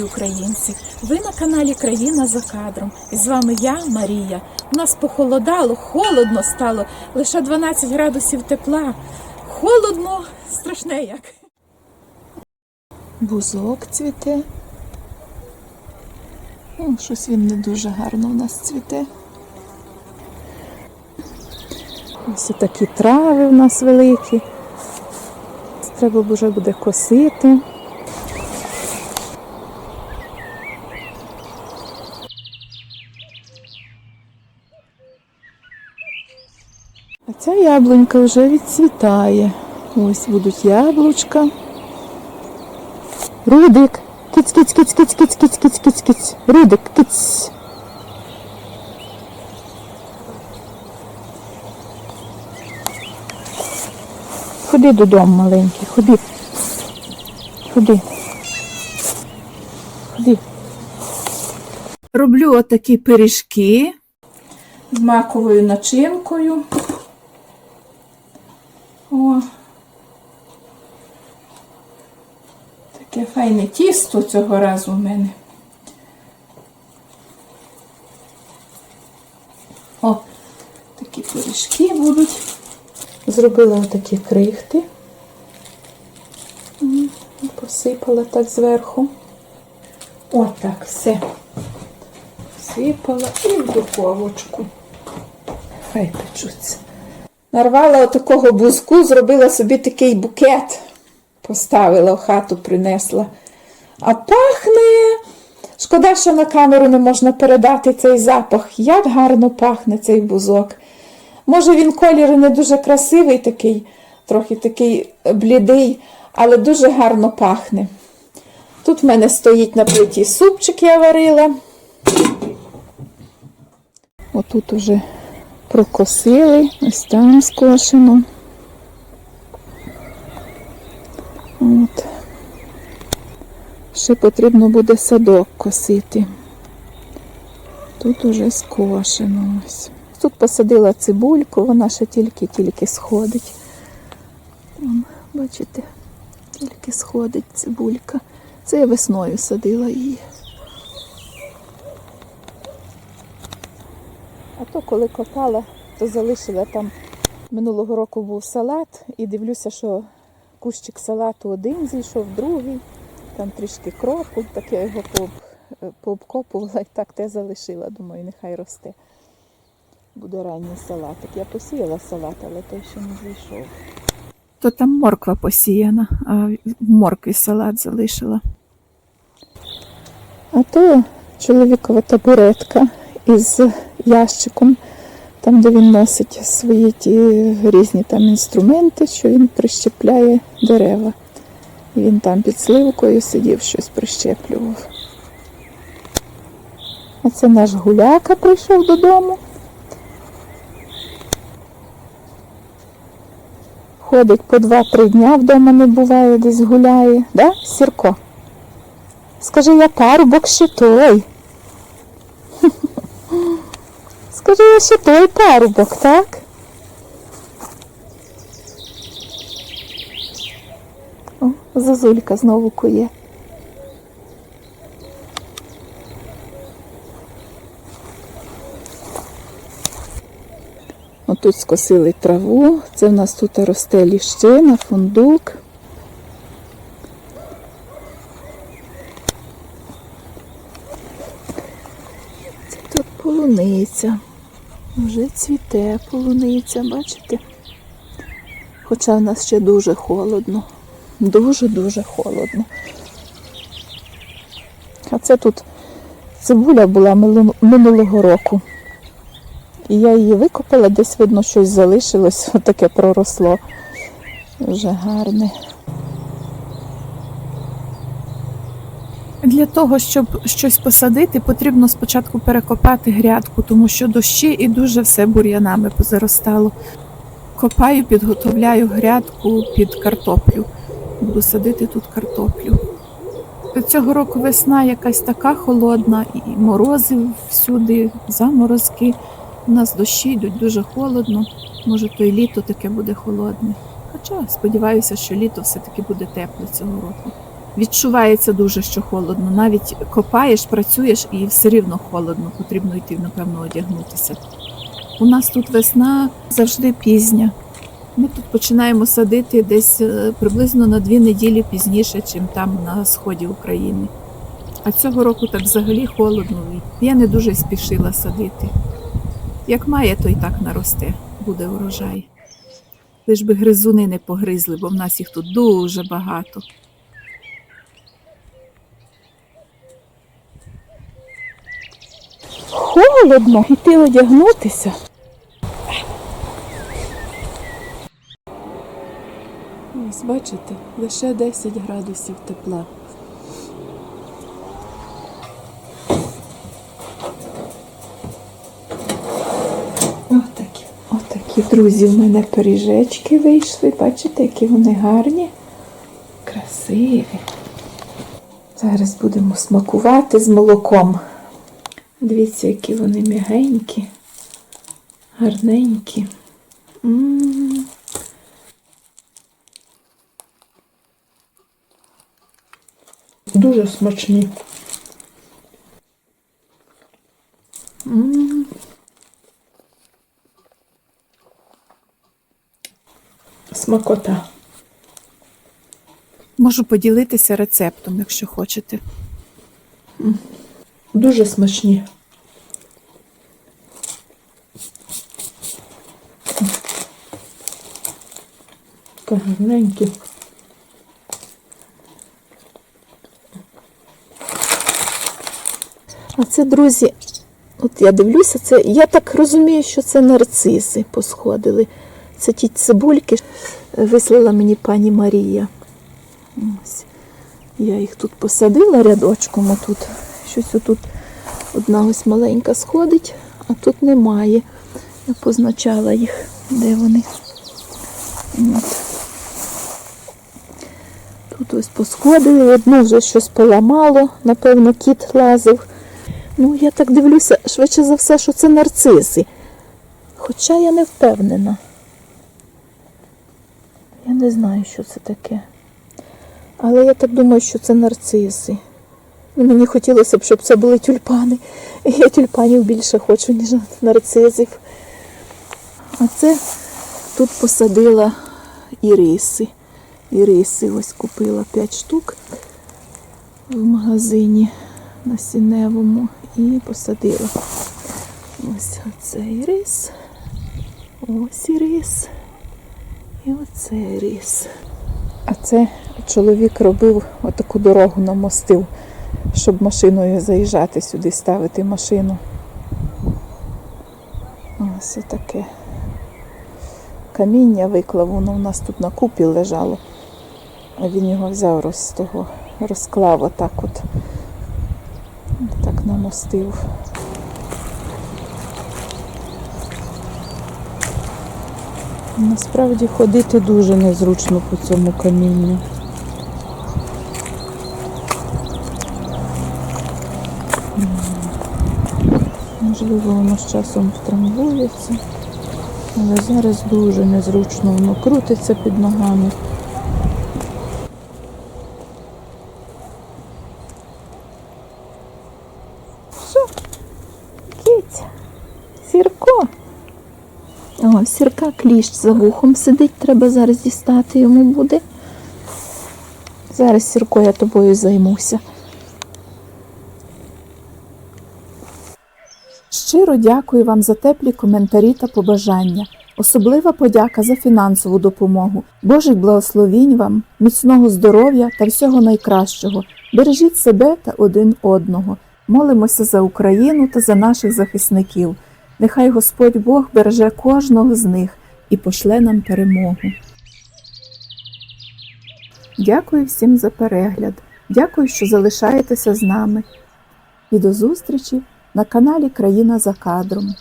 любі українці! Ви на каналі Країна за кадром. І з вами я, Марія. У нас похолодало, холодно стало, лише 12 градусів тепла. Холодно, страшне як. Бузок цвіте. О, щось він не дуже гарно у нас цвіте. Ось такі трави у нас великі. Треба вже буде косити. Ця яблунька вже відцвітає. Ось будуть яблучка. Рудик. Киць, киць, киць, киць, киць, киць, киць, киць, киць. Рудик, киць. Ходи додому, маленький, ходи. Ходи. Ходи. Роблю отакі пиріжки з маковою начинкою. О. Таке файне тісто цього разу в мене. О, такі пиріжки будуть. Зробила такі крихти. Посипала так зверху. Отак, все. Сипала і в духовочку. Хай печуться. Нарвала отакого бузку, зробила собі такий букет. Поставила в хату, принесла. А пахне. Шкода, що на камеру не можна передати цей запах. Як гарно пахне цей бузок. Може, він колір не дуже красивий такий, трохи такий блідий, але дуже гарно пахне. Тут в мене стоїть на плиті супчик, я варила. Отут уже прокосили, ось там скошено. От. Ще потрібно буде садок косити. Тут уже скошено ось. Тут посадила цибульку, вона ще тільки-тільки сходить. Там, бачите, тільки сходить цибулька. Це я весною садила її. А то коли копала, то залишила там минулого року був салат і дивлюся, що кущик салату один зійшов, другий, там трішки кропу, так я його пообкопувала і так те залишила. Думаю, нехай росте. Буде ранній салатик. Я посіяла салат, але той ще не зійшов. То там морква посіяна, а моркві салат залишила. А то чоловікова табуретка із ящиком, там, де він носить свої ті різні там інструменти, що він прищепляє дерева. І він там під сливкою сидів, щось прищеплював. А це наш гуляка прийшов додому. Ходить по 2-3 дня вдома не буває, десь гуляє. Да, Сірко? Скажи, я парубок ще той. Скажи, я ще той парубок, так? О, зазулька знову кує. Отут скосили траву. Це в нас тут росте ліщина, фундук. Це тут полуниця. Вже цвіте полуниця, бачите? Хоча в нас ще дуже холодно. Дуже-дуже холодно. А це тут цибуля була минулого року. І я її викопала, десь видно, щось залишилось, отаке проросло. Вже гарне. Для того, щоб щось посадити, потрібно спочатку перекопати грядку, тому що дощі і дуже все бур'янами позаростало. Копаю, підготовляю грядку під картоплю. Буду садити тут картоплю. Цього року весна якась така холодна, і морози всюди, заморозки. У нас дощі йдуть дуже холодно. Може, то і літо таке буде холодне. Хоча сподіваюся, що літо все-таки буде тепле цього року. Відчувається дуже, що холодно. Навіть копаєш, працюєш і все рівно холодно, потрібно йти, напевно, одягнутися. У нас тут весна завжди пізня. Ми тут починаємо садити десь е, приблизно на дві неділі пізніше, ніж там на сході України. А цього року так взагалі холодно. Я не дуже спішила садити. Як має, то й так наросте, буде урожай. Лиш би гризуни не погризли, бо в нас їх тут дуже багато. Холодно, йти одягнутися. Ось бачите, лише 10 градусів тепла. Отакі, отакі, друзі, в мене пиріжечки вийшли. Бачите, які вони гарні, красиві. Зараз будемо смакувати з молоком. Дивіться, які вони м'ягенькі, гарненькі. М. Дуже смачні. М. Смакота. Можу поділитися рецептом, якщо хочете. Дуже смачні. Гарненькі. А це, друзі, от я дивлюся, це, я так розумію, що це нарциси посходили. Це ті цибульки вислала мені пані Марія. Ось. Я їх тут посадила рядочком отут. Щось отут одна ось маленька сходить, а тут немає. Я позначала їх, де вони. От. Тут ось посходили, одну вже щось поламало, напевно, кіт лазив. Ну, я так дивлюся, швидше за все, що це нарциси. Хоча я не впевнена. Я не знаю, що це таке. Але я так думаю, що це нарциси. Мені хотілося б, щоб це були тюльпани. Я тюльпанів більше хочу, ніж нарцизів. А це тут посадила іриси. Іриси ось купила 5 штук в магазині насінневому і посадила. Ось оцей рис, ось і рис. І оцей рис. А це чоловік робив отаку дорогу намостив, щоб машиною заїжджати сюди, ставити машину. Ось таке. Каміння виклав, воно у нас тут на купі лежало. А він його взяв роз, того, розклав отак от. Так намостив. Насправді ходити дуже незручно по цьому камінню. Можливо, воно з часом втрамбується, але зараз дуже незручно, воно крутиться під ногами. Що? Киця? Сірко? О, сірка кліщ за вухом сидить, треба зараз дістати йому буде. Зараз, Сірко, я тобою займуся. Щиро дякую вам за теплі коментарі та побажання. Особлива подяка за фінансову допомогу. Божих благословінь вам, міцного здоров'я та всього найкращого. Бережіть себе та один одного. Молимося за Україну та за наших захисників. Нехай Господь Бог береже кожного з них і пошле нам перемогу. Дякую всім за перегляд. Дякую, що залишаєтеся з нами. І до зустрічі на каналі Країна за кадром.